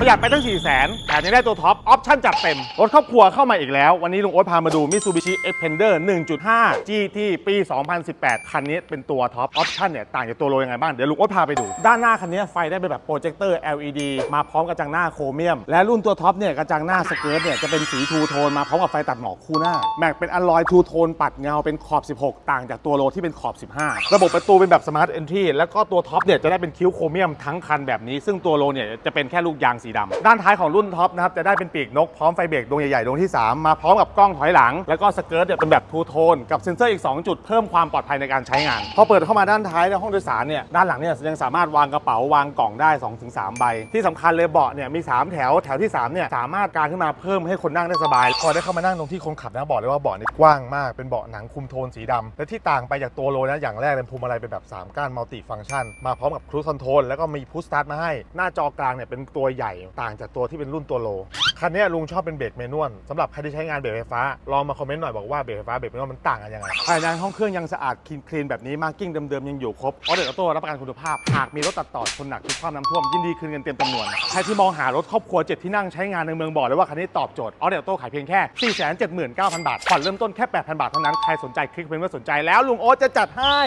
ประหยัดไปตั้ง 4 0 0 0 0 0แถมยังได้ตัวท็อป ออปชั่นจัดเต็ม รถครอบครัวเข้ามาอีกแล้ว วันนี้ลุงโอ๊ตพามาดู Mitsubishi Xpander 1.5 GT ปี 2018 คันนี้เป็นตัวท็อป ออปชั่นเนี่ย ต่างจากตัวโรยังไงบ้าง เดี๋ยวลุงโอ๊ตพาไปดู ด้านหน้าคันนี้ไฟได้เป็นแบบโปรเจคเตอร์ LED มาพร้อมกระจังหน้าโครเมียม และรุ่นตัวท็อปเนี่ยกระจังหน้าสเกิร์ตเนี่ยจะเป็นสีทูโทนมาพร้อมกับไฟตัดหมอกคู่หน้าแม็กเป็นอลลอยทูโทนปัดเงาเป็นขอบ 16 ต่างจากตัวโรที่เป็นขอบ 15 ระบบประตูเป็นแบบสมาร์ทเอนทรีแล้วก็ตัวท็อปเนี่ยจะได้เป็นคิ้วโครเมียมทั้งคันแบบนี้ซึ่งตัวโรเนี่ยจะเป็นแค่ลูกยางสีดำด้านท้ายของรุ่นท็อปนะครับจะได้เป็นปีกนกพร้อมไฟเบรกดวงใหญ่ๆดวงที่ 3 มาพร้อมกับกล้องถอยหลัง แล้วก็สเกิร์ตเนี่ยเป็นแบบทูโทนกับเซ็นเซอร์อีก 2 จุดเพิ่มความปลอดภัยในการใช้งาน พอเปิดเข้ามาด้านท้ายในห้องโดยสารเนี่ยด้านหลังเนี่ยยังสามารถวางกระเป๋าวางกล่องได้ 2-3 ใบ ที่สำคัญเลยเบาะเนี่ยมี 3 แถวแถวที่3เนี่ยสามารถกางขึ้นมาเพิ่มให้คนนั่งได้สบาย พอได้เข้ามานั่งตรงที่คนขับนะบอกเลยว่าเบาะนี่กว้างมากเป็นเบาะหนังคุมโทนสีดำและที่ต่างไปจากตัวโลนะอย่างแรกเป็นพวงมาลัยเป็นแบบ 3 ก้านมัลติฟัง c t ชันมาพร้อมกับครู i คอนโทรลแล้วก็มีพุชสตาร์ทมาให้หน้าจอกลางเนี่ยเป็นตัวใหญ่ต่างจากตัวที่เป็นรุ่นตัวโล คันนี้ลุงชอบเป็นเบรกเมนวลสำหรับใครที่ใช้งานเบรกไฟฟ้า ลองมาคอมเมนต์หน่อยบอกว่าเบรกไฟฟ้าเบรกเมนวลมันต่างกันยังไงภายในห้องเครื่องยังสะอาดคลีนคลีนแบบนี้มาร์กิ้งเดิมๆยังอยู่ครบออเดอร์ออโต้รับประกันคุณภาพหากมีรถตัดต่อชนหนักทุกความน้ำท่วมยินดีคืนเงินเต็มจำนวนใครที่มองหารถครอบครัวเจ็ดที่นั่งใช้งานในเมืองบอกเลยว่าคันนี้ตอบโจทย์ออเดอร์ออโต้ขายเพียงแค่479,000 บาทผ่อนเริ่มต้นแค่8,000บาทเท่านั้นใครสนใจคลิกเป็นว่าสนใจแล้วลุงโอ๊ตจะจัดให้